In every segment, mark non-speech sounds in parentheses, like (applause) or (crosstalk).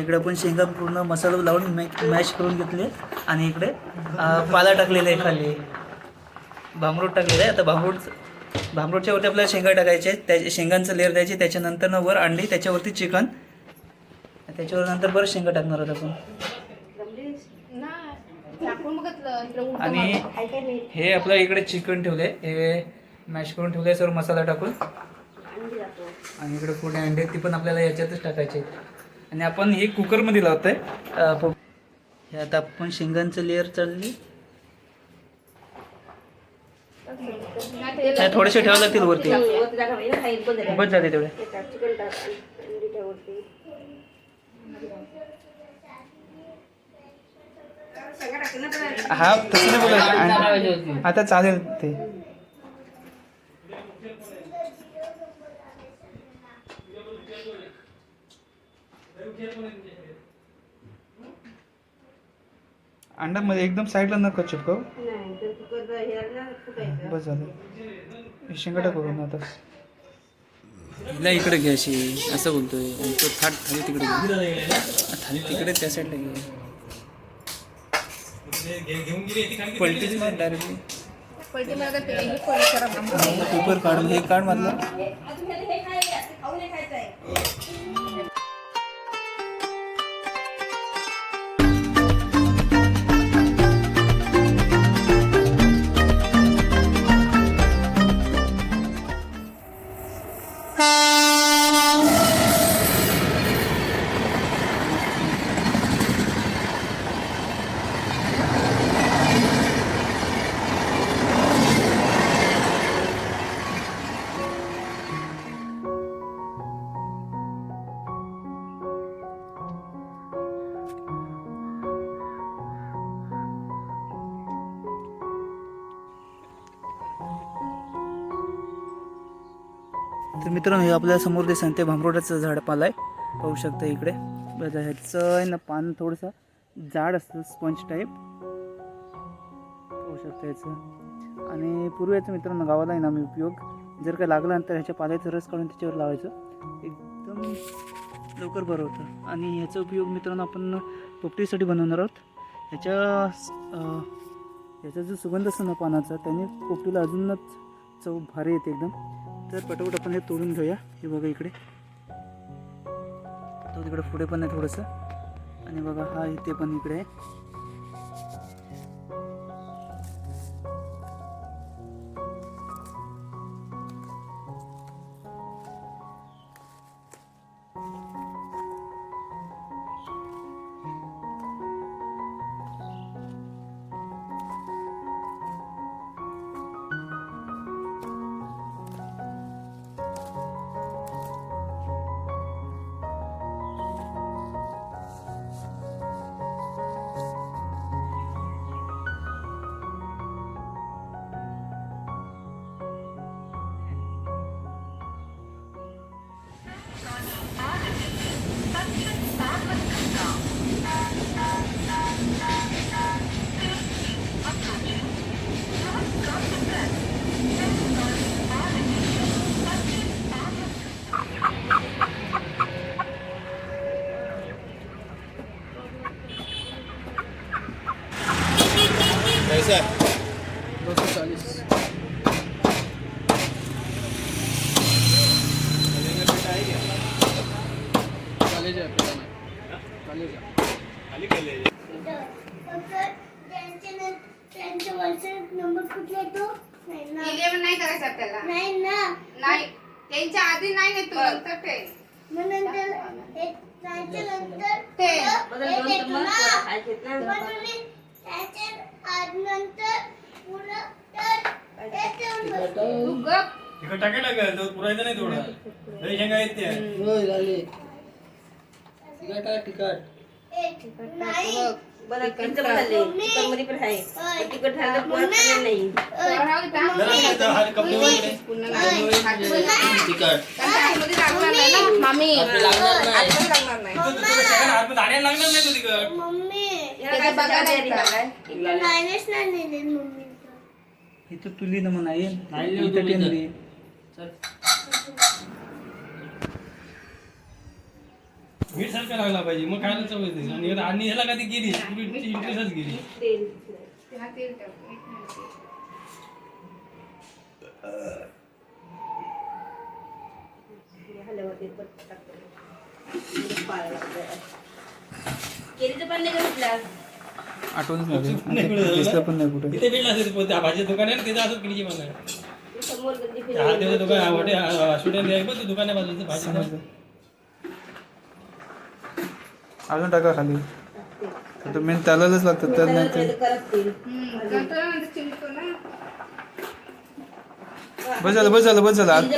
इकडे पण शेंगा पूर्ण मसाला लावून मॅ मॅश करून घेतले. आणि इकडे पाला टाकलेला आहे खाली. भांबरूट टाकलेलं आहे. आता भांबरूट भांबरूटच्या वरती आपल्याला शेंगा टाकायचे त्या शेंगांचं लेअर द्यायचे. त्याच्यानंतर ना वर अंडी त्याच्यावरती चिकन. त्याच्यावर नंतर बरं शेंगा टाकणार आहोत आपण. आणि हे आपलं इकडे चिकन ठेवले. हे मॅश करून ठेवले. सर्व मसाला टाकून. आणि इकडे पुढे अंडे ती पण आपल्याला याच्यातच टाकायचे आहेत. आणि आपण हे कुकरमध्ये लावतोय. आहे हे आता आपण शेंगांचं लेअर चालली. थोडेसे ठेवा लागतील वरती. बस झाले तेवढे. हा तसं नाही आता चालेल ते. अंडामध्ये एकदम साईडला नका चिपकव. बस झालं. शेंगा टाकू ना आता. हिला इकडे घे अशी असं बोलतोय. तो थाट थाली तिकडे घे. थाली तिकडे त्या साईडला घे. डायरेक्टली पलटी हे बाबा. पेपर काढून हे काढ मधलं. मित्रांनो हे आपल्यासमोर ते भांबरोड्याचं झाड पाला आहे पाहू शकता इकडे. बघा ह्याचं आहे ना पान थोडंसं जाड असतं स्पंज टाईप पाहू शकता याचं. आणि पूर्वी याचं मित्रांनो गावाला आहे ना आम्ही उपयोग. जर का लागला तर ह्याच्या पाल्याचं रस काढून त्याच्यावर लावायचं एकदम लवकर बरं होतं. आणि ह्याचा उपयोग मित्रांनो आपण पोपटीसाठी बनवणार आहोत. ह्याच्या ह्याचा जो सुगंध असतो ना पानाचा त्याने पोपटीला अजूनच चव भारी येते एकदम. तर पटापट आपण हे तोडून घेऊया. हे बघा इकडे. तो तिकडे पुढे पण आहे थोडंसं. आणि बघा हा इथे पण इकडे आहे. गप तिकट टाकाय लागेल तो पुरायचं नाही थोडं लय शेंगा आहेत त्या. नाही बरं चिकन झाले चिकनमध्ये पण आहे. पण तिखट झालं तर पोरात खाल्लं नाही. जरा तिथं हात कपडे वगैरे. पुन्हा नाही मध्ये लागणार नाही. ना मामी आतमध्ये लागणार नाही. तिथं तुझ्या शेंगाला हात दाण्याला लागणार नाही तो तिकट मम्मी. बघा नाही नाही इथं तुली ना म्हणा इथं टेनली मीठ सारखा लागला पाहिजे. मग खायला चव येते. आणि आता आणि ह्याला कधी गेली? इंटरेस्टच गेली. नाही नाही नाही दिसलं पण नाही कुठे. इथे भेटला असेल त्या भाजीचं दुकान आहे ना तिथं असंच केलीची म्हणा अजून टाका खाली. मेन त्यालाच लागतं तर नाही बस झालं बस झालं बस झालं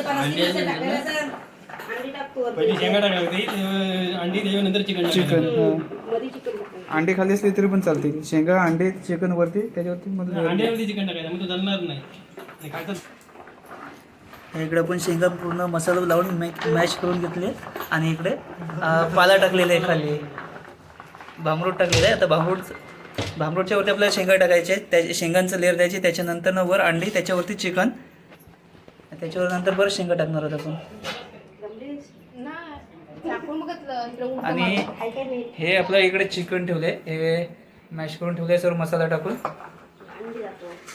चिकन. अंडे खाली असले तरी पण चालते शेंगा अंडे चिकन वरती त्याच्यावरती चिकन टाकायचं मग तो नाही. इकडे पण शेंगा पूर्ण मसाला लावून मॅ- मॅश करून घेतले. आणि इकडे पाला टाकलेला आहे खाली. भांबरूट टाकलेलं आहे. आता भांबरूट भांबरूटच्या वरती आपल्याला शेंगा टाकायचे त्या शेंगांचं लेअर द्यायचे. त्याच्यानंतर न वर अंडी त्याच्यावरती चिकन. त्याच्यावर नंतर बरं शेंगा टाकणार आहोत आपण. आणि हे आपलं इकडे चिकन ठेवले हे मॅश करून ठेवले सर्व मसाला टाकून.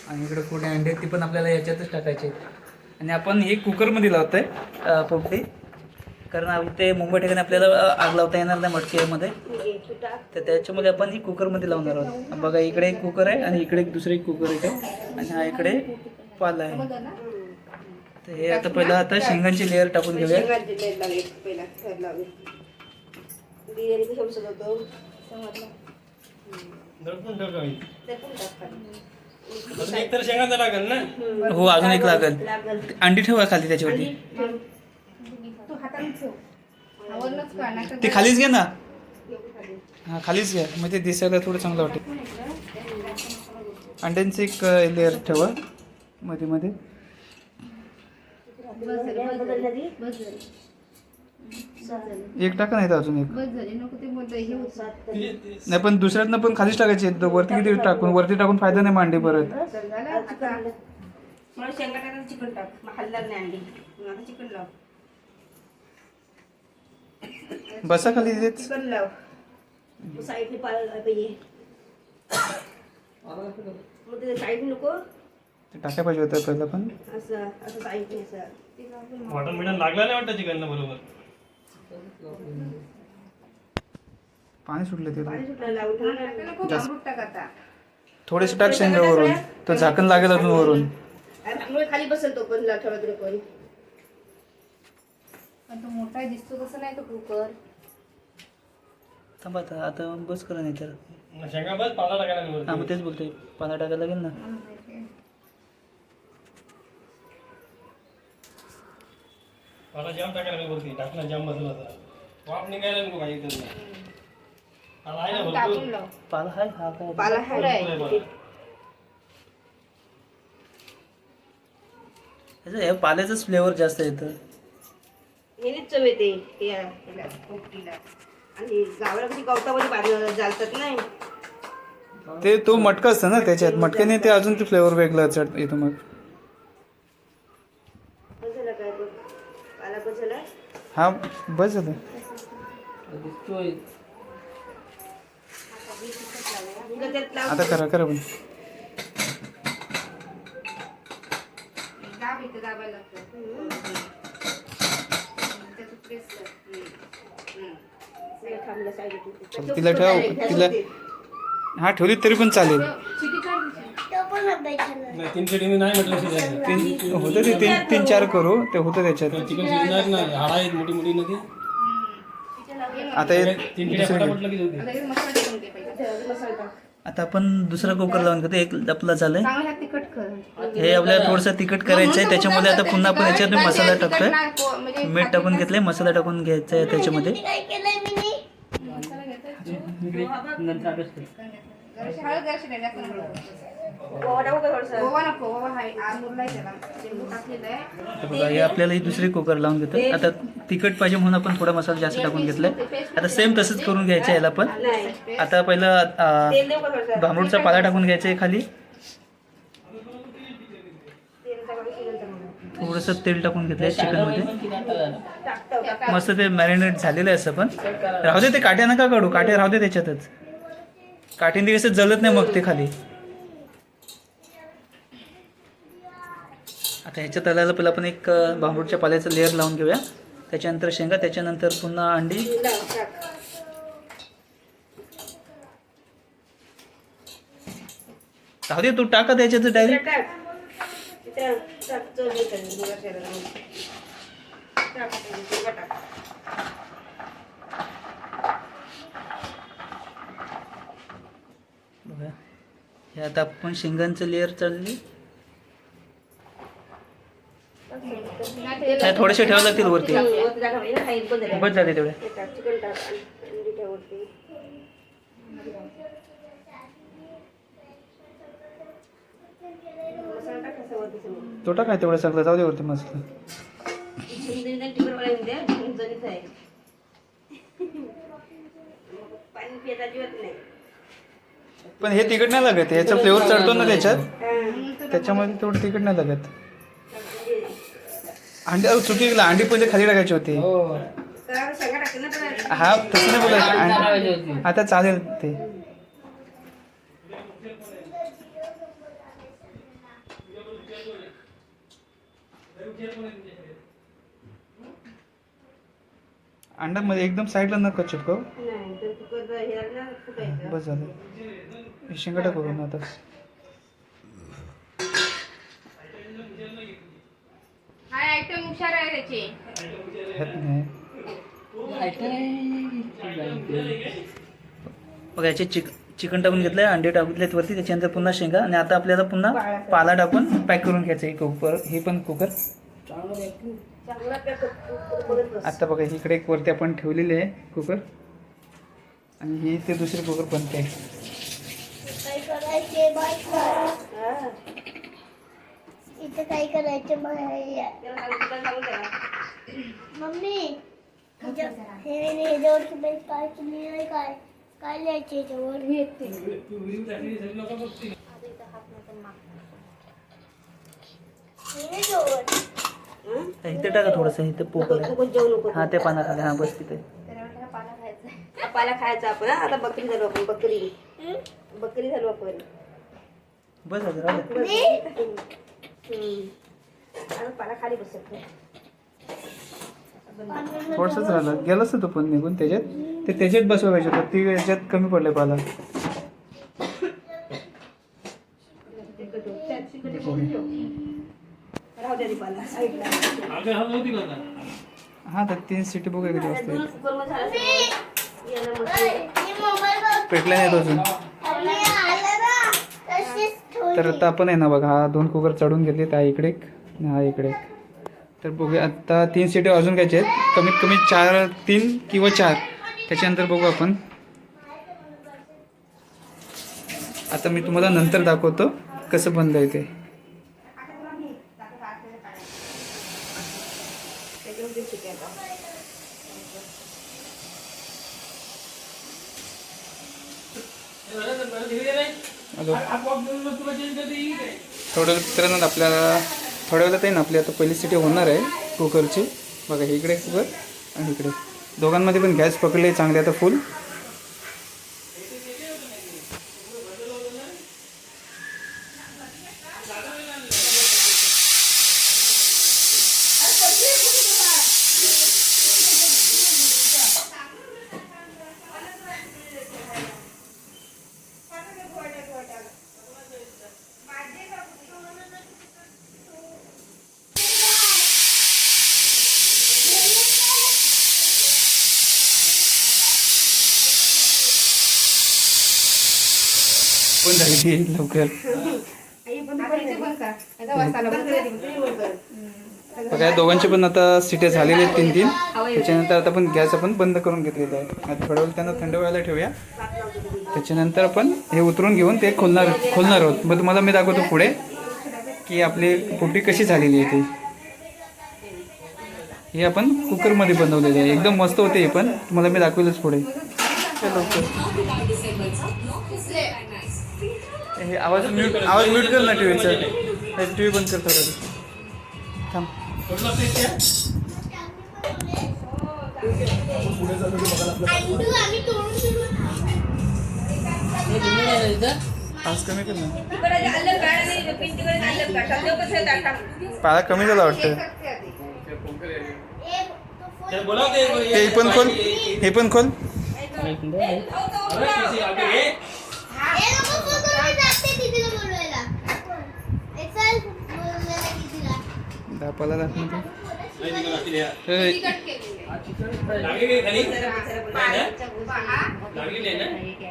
आणि इकडे पुढे अंडे ती पण आपल्याला याच्यातच टाकायचे आहेत. आणि आपण हे कुकरमध्ये लावतो आहे पोपटी कारण ते मुंबई ठिकाणी आपल्याला आग लावता येणार नाही टाक तर त्याच्यामध्ये आपण ही कुकरमध्ये लावणार आहोत. बघा इकडे एक कुकर आहे आणि इकडे एक दुसरं एक कुकर आहे आणि हा इकडे पाला आहे. तर हे आता पहिलं आता शेंगांची लेअर टाकून घेऊया. शेंगाचे तेल लावले पहिला थर लावले बिर्याणी ते एक तर शेंगाचा लागेल ना? हो अजून एक लागेल. अंडी ठेवा खाली त्याच्यावरती? ते खालीच घे ना. हा खालीच घ्या म्हणजे दिसायला थोडं चांगलं वाटेल. अंड्यांचं एक लेअर ठेवा. मध्ये मध्ये. एक टाका नाही तर अजून एक. ते- नाही पण दुसऱ्यातनं पण खालीच टाकायचे आहेत. वरती किती टाकून वरती टाकून फायदा नाही मांडी परत. मला शेंगा टाकायला चिकन टाक. मग हलणार नाही अंडी मग आता चिकन लाव. बसा खाली तेच चिकन लाव. साईडने पाळायला पाहिजे. मग ते साईड नको. ते टाकाय पाहिजे होतं पहिलं पण. असं असं साईडने असं. लागलं नाही वाटतं चिकनला बरोबर? पाणी सुटलं ते ठेव. थोडेसे टाक शेंगा वरून. तर झाकण लागेल अजून वरून. खाली बसेल तो पण ठेवला तरी पण तो मोठा दिसतो तसं नाही तो कुकर. थांबा आता आता बस करा नाही तर शेंगा बस पाला टाकायला हा मग. तेच बोलतोय. पाला टाकायला लागेल ना. पाला जाम टाकायला नाही वरती टाकला जाम बसला वाफ निघायला नको काही तर पाला आहे ना टाकून भरपूर. लाव. पाला हाय हा काय? पाला भरपूर आहे आहे पाला. त्याचं हे पाल्याचंच फ्लेवर जास्त येतं हेच चव येते. या याला, पोपटीला आणि गावाला कशी गवतामध्ये बांध जालतात नाही ते तो मटका असतं ना त्याच्यात. मटक्याने ते अजून ते फ्लेवर वेगळं चढ येतं मग बस झालं काय बघ पाला बस झाला हा बस झालं आता करा करा पण. तिला ठेव तिला हा ठेवली तरी पण चालेल शिटी काढ तिची. तो पण अभ्यास नाही तीन मी नाही म्हटलं (laughs) तीन होतं ते तीन तीन चार करू ते होतं त्याच्यात. चिकन शिजणार नाही हाडा आहेत मोठी मोठी नदी. आता हे तीन शेट्या फटाफट लगेच होती. आता हे मसाला टाकून दे पहिले. आता आपण दुसरा कुकर लावून घेतो एक आपला झालंय. चांगलं ह्यात तिखट कर. हे आपल्याला थोडंसं तिखट करायचं आहे त्याच्यामध्ये आता पुन्हा आपण याच्यात मसाला टाकतोय. म्हणजे मीठ टाकून घेतलंय मसाला टाकून घ्यायचा आहे त्याच्यामध्ये. काय केलंय मी मसाला घ्यायचा जराशी हळद जराशी नाही, जास्त नको हे आपल्याला ही दुसरी कुकर लावून घेतो आता तिखट पाहिजे म्हणून आपण थोडा मसाला जास्त टाकून घेतलाय. आता सेम तसंच करून घ्यायचं आहे याला पण. आता पहिलं भांबरूटचा पाला टाकून घ्यायचा आहे खाली? थोडंसं तेल टाकून घेतलं आहे चिकनमध्ये टाकतो टाकतो. मस्त ते मॅरिनेट झालेलं आहे असं पण. राहू दे ते काट्या नका काढू काटे राहू दे त्याच्यातच. काठीने कसं जलत नाही मग ते खाली. आता ह्याच्या तळाला पहिला आपण एक बांबूडच्या पाल्याचं लेअर लावून घेऊया. त्याच्यानंतर शेंगा त्याच्यानंतर पुन्हा अंडी. राहू दे तू टाका त्याच्यात डायरेक्ट आता आपण शेंगांचं लेअर चालली. नाही थोडेसे ठेवावे लागतील वरती. बस जाते तेवढे. तोटा काय तेवढं सगळं जाऊ दे वरती मस्त. पण हे तिखट नाही लागत याचा फ्लेवर चढतो ना त्याच्यात? त्याच्यामध्ये तेवढं तिखट नाही लागत. अंडी चुकी गेला अंडी पहिले खाली टाकायची होती. तर हा तसं नाही बोलायचं. आता चालेल ते. अंड्यामध्ये एकदम साईडला नका चिपकव हे बस झालं. हे शेंगा टाकू ना आता. हा आयटम हुशार आहे त्याचे. ह्यात नाही बघा याचे चिक चिकन टाकून घेतलंय अंडे टाकून घेतलेत वरती त्याच्यानंतर पुन्हा शेंगा आणि आता आपल्याला पुन्हा पाला टाकून पॅक करून घ्यायचं हे कुकर हे पण कुकर. आता बघा इकडे एक वरती आपण ठेवलेले आहे कुकर. आणि हे ते दुसरे कुकर बनते आहे. काय करायचे बाय काय करायचं मम्मी हे काय तुम्ही नाही काय काय लिहायचे हे जोवर. हं? इथे टाका थोडंसं इथे नको हा ते पानाखाली हा बस तिथे पाला खायचा आपण हा. आता बकरी झालो आपण बकरी हं? बकरी झालो आपण बस राहू. आता खाली बसत थोडंसंच राहिलं गेलंच तो पण निघून त्याच्यात? ते त्याच्यात बसवा पाहिजे होतं. ती याच्यात कमी पडले पाला. हा? हा तर तीन सिटी बघा किती झालं. बघ. पेटला नाही तो अजून मम्मी आलं ना तशीच ठेवली. तर आता आपण आहे ना बघा हा दोन कुकर चढून घेतले हा इकडे एक हा इकडे एक. तर बघूया आता तीन सिटी अजून घ्यायचे आहेत. कमीत कमी चार तीन किंवा चार. त्याच्यानंतर बघू आपण. आता मी तुम्हाला नंतर दाखवतो कसं बनलं आहे ते त्याच्यामध्ये शिट्टी आता. हॅलो आपोआप बनवलं तुला change करता येईल काय? थोड्या मित्रांनो आपल्याला थोड्या वेळात आहे ना आपली आता पहिली सिटी होणार आहे कुकरची. बघा इकडे कुकर आणि इकडे. दोघांमध्ये पण गॅस पकडले चांगले आता फुल पण झाली ती लवकर आई पण आता इथे पण का आता वासाला बंद बंद कर, तुम्ही बंद कर. बघा या दोघांचे पण आता सिट्या झालेले आहेत तीन तीन. त्याच्यानंतर आता आपण गॅस आपण बंद करून घेतलेला आहे. आता थोड्या वेळ त्यांना थंड व्हायला ठेवूया. त्याच्यानंतर आपण हे उतरून घेऊन ते खोलणार खोलणार आहोत. मग तुम्हाला मी दाखवतो पुढे की आपली पोटी कशी झालेली आहे ती. हे आपण कुकरमध्ये बनवलेले आहे. एकदम मस्त होते हे पण. तुम्हाला मी दाखवेलच पुढे. चलो हे आवाज म्यूट आवाज म्यूट कर ना टी व्हीचा टी व्ही बंद कर थोडं थांब आज कमी कर ना. पाला कमी झाला वाटतं. हे पण खोल. हे पण खोल अरे, किती आगे घे. ए, नको फोन करू, मी जाते दीदीला बोलवायला. ए, चल, बोलवायला दीदीला.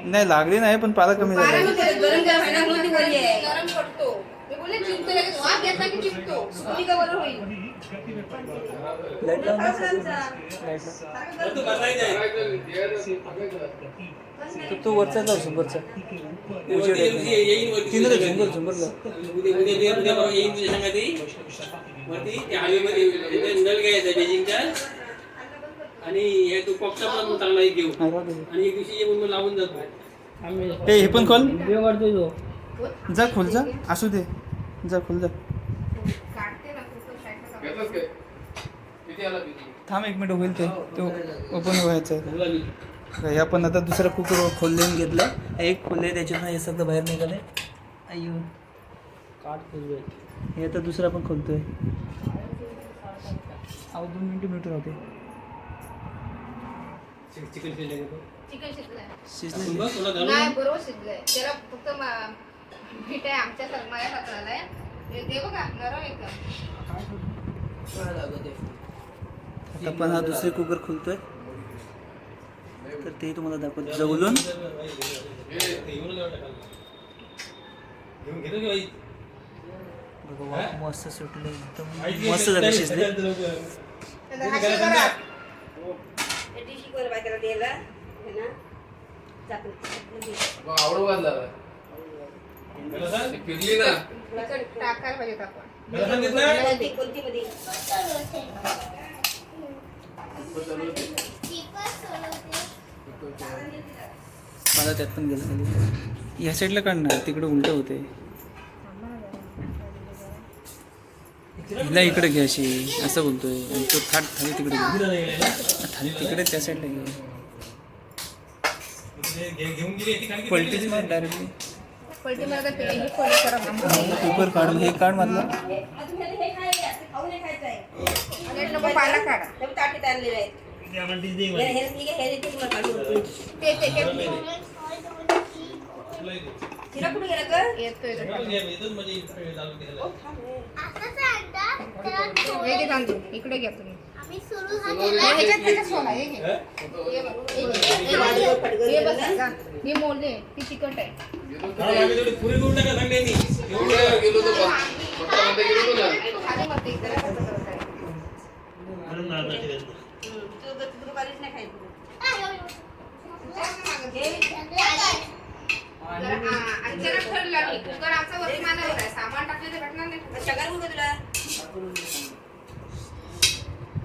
नाही लागली नाही पण पाला कमी झाला. गरम गरम आहे ना म्हणून ती बोलली आहे गरम पडतो मी बोलले चिंतो लगेच वाफ घेतला की चिंतो सुकली का बरं होईल तू. तो तो वरचा लाव वरचा ते वरती येईल, येईल वरती. तीन झुंबर झुंबर लाव. उद्या उद्या उद्या उद्या परवा येईन तुझ्या संगाती. वरती ते हायवेमध्ये इथे नल घ्यायचा बेजिंगचा. आणि हे तू पॉपचा पण चांगला एक घेऊ. आणि एक दिवशी येऊन मग लावून जातो. हे पण खोल. जा खोल जा. असू दे. जा खोल जा काढते ना कुकर साईडला काढते. थांब एक मिनिट होईल ते. तो ओपन व्हायचं आहे. ह्या पण आता दुसरा कुकर आणि घेतला. एक खोलले त्याच्यातनं हे सगळं बाहेर निघाले अय्यो. हे आता दुसरा पण खोलतोय. अहो दोन मिनिटं मिनिट राहते चिकन शिजले शिजले बरोबर शिजलंय. त्याला फक्त आमच्या आहे. हे बघा नरम एकदम. आता पण हा दुसरे कुकर खोलतोय. तर ते तुम्हाला दाखवतो. जवळून. मस्त सुटले. एकदम मस्त झाले शिजले. हे द्यायला हे ना. टाकायला पाहिजेत आपण. मला त्यात पण गेलं खाली या साईडला काढणार तिकडे उलट होते. हिला इकडे घे अशी असं बोलतोय. आणि तो थाट थाली तिकडे? थाली तिकडे त्या साईडला घे. पलटीच मार डायरेक्टली कुकर काढ हे काढ हे हे पाला ताटीत आणलेले आहेत हे. हे हे म्हणजे हे तांदूळ इकडे घ्या तुम्ही हे मोडले ती तिखट आहे. हा, पुरी करून टाका सगळ्यांनी. एवढं खाली मग ते जरा कसं करत आहे. म्हणून ना आता ते. हम्म, तू तू- तू काहीच नाही. खायचं जरा, आणि जरा ठरलं नाही. कुकर आमचा वरती मानावर आहे. सामान टाकलं तर भेटणार नाही. तुला?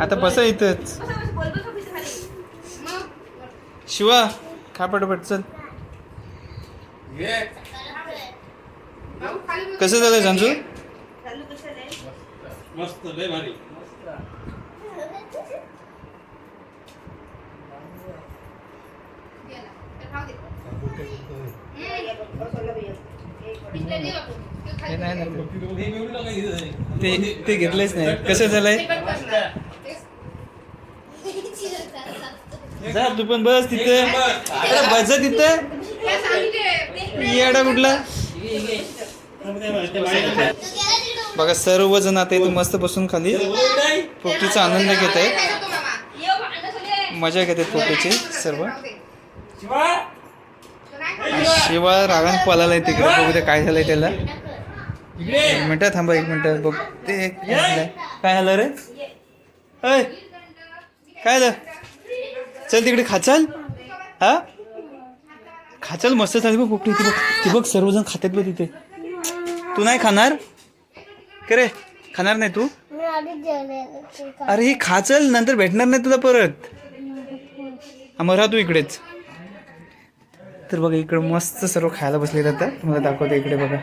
आता बसा इथंच शिवा खा पटपट चल. कसं झालं संजू? मस्त लय भारी. ते हे नाही. ते ते घेतलंच नाही कसं झालंय. जा तू पण बस तिथे अरे बस तिथे. येडा कुठला. बघा सर्वजण आता इथे मस्त बसून खाली नाही. पोपटीचा आनंद घेत आहेत. मजा घेत आहेत पोपटीची सर्व. शिवा रागान पळालाय तिकडे बघू काय झालंय त्याला एक मिनिट थांबा एक मिनिट. बघ ते काय झालं रे? अय काय झालं? चल तिकडे खाचल. हा? खाचल मस्त चालेल बघ पोपटी ती बघ. ती बघ सर्वजण खातात बघ तिथे. तू नाही खाणार? का रे खाणार नाही तू. अरे ही खाचल नंतर भेटणार नाही तुला परत. हा, मग राहा तू इकडेच. तर बघा इकडे मस्त सर्व खायला बसले जातात तुम्हाला दाखवतो इकडे बघा.